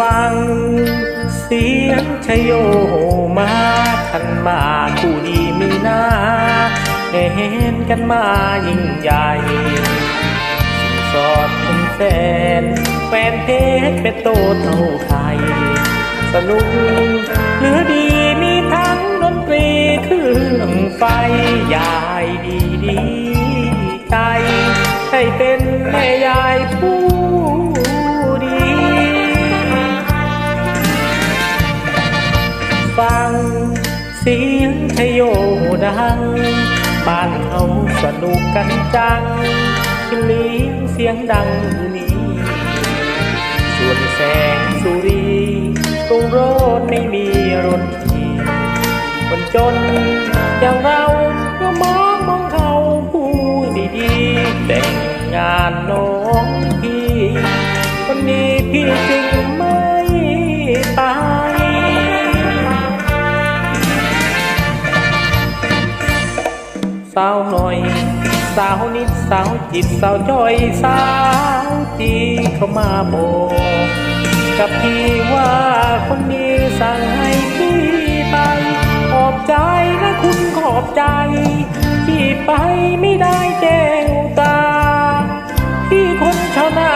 ฟัง เสียงชโยมาขันมากคู่ดีมีหน้าเห็นกันมายิ่งใหญ่ สอดเป็นแฟนแฟนเพชรเป็นโตเท่าไทยสนุกเหลือดีมีทั้งดนตรีเครื่องไฟยายดีดีใจ ให้เป็นแม่ยายผู้ ฟัง เสียงชโยดัง บ้านเขาสนุกกันจังเลี้ยงเสียงดังนี้ ส่วนแสงสุรีตรงรถไม่มีรถขี่คนจนอย่างเรา สาวหน่อย สาวนิดสาวจิตสาวจ้อยสาวจีเข้ามาบอกกับพี่ว่าคนนี้สั่งให้พี่ไป ขอบใจนะคุณขอบใจ พี่ไปไม่ได้แจ้งตา พี่คนชาวนา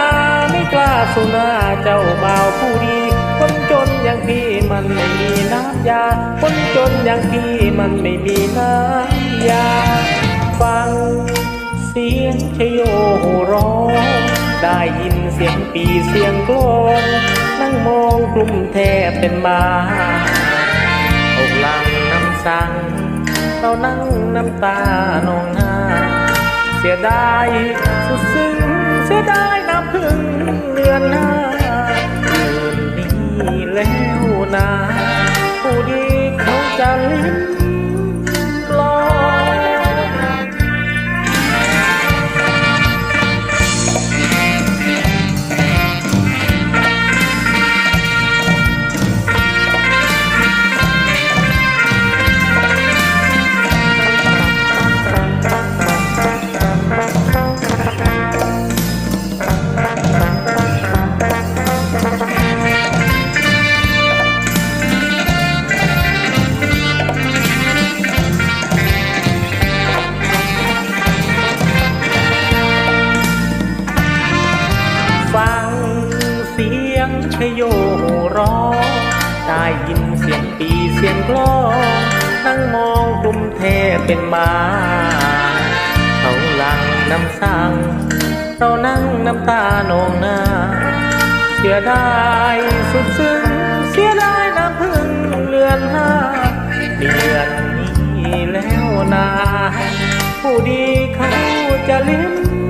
ไม่กล้าสู้หน้าเจ้าบ่าวผู้ดี คนจนอย่างพี่มันไม่มีำยา คนจนอย่างพี่มันไม่มีน้ำยา ฟัง เสียงชโยร้อง ได้ยินเสียงปีเสียงกลองนั่งมองกลุ่มแทบเป็นมาอกหลังน้ำสั่งเรานั่งน้ำตานองหน้า เสียดายสุดซึ้งเสียดายน้ำพึ่งเรือนหน้าคืนนี้แล้วนะ ดีเขาจะลิ้น ฟังเสียงชโยร้องได้ยินเสียงปีเสียงกลองนั่งมองกลุ่มเทพเป็นมาเขาหลังน้ำสั่งเรานั่งน้ำตานองหน้า เสียดายสุดซึ้งเสียดายน้ำพึ่งเลือนห้าเดือนนี้แล้วนา ผู้ดีเขาจะลิ้ม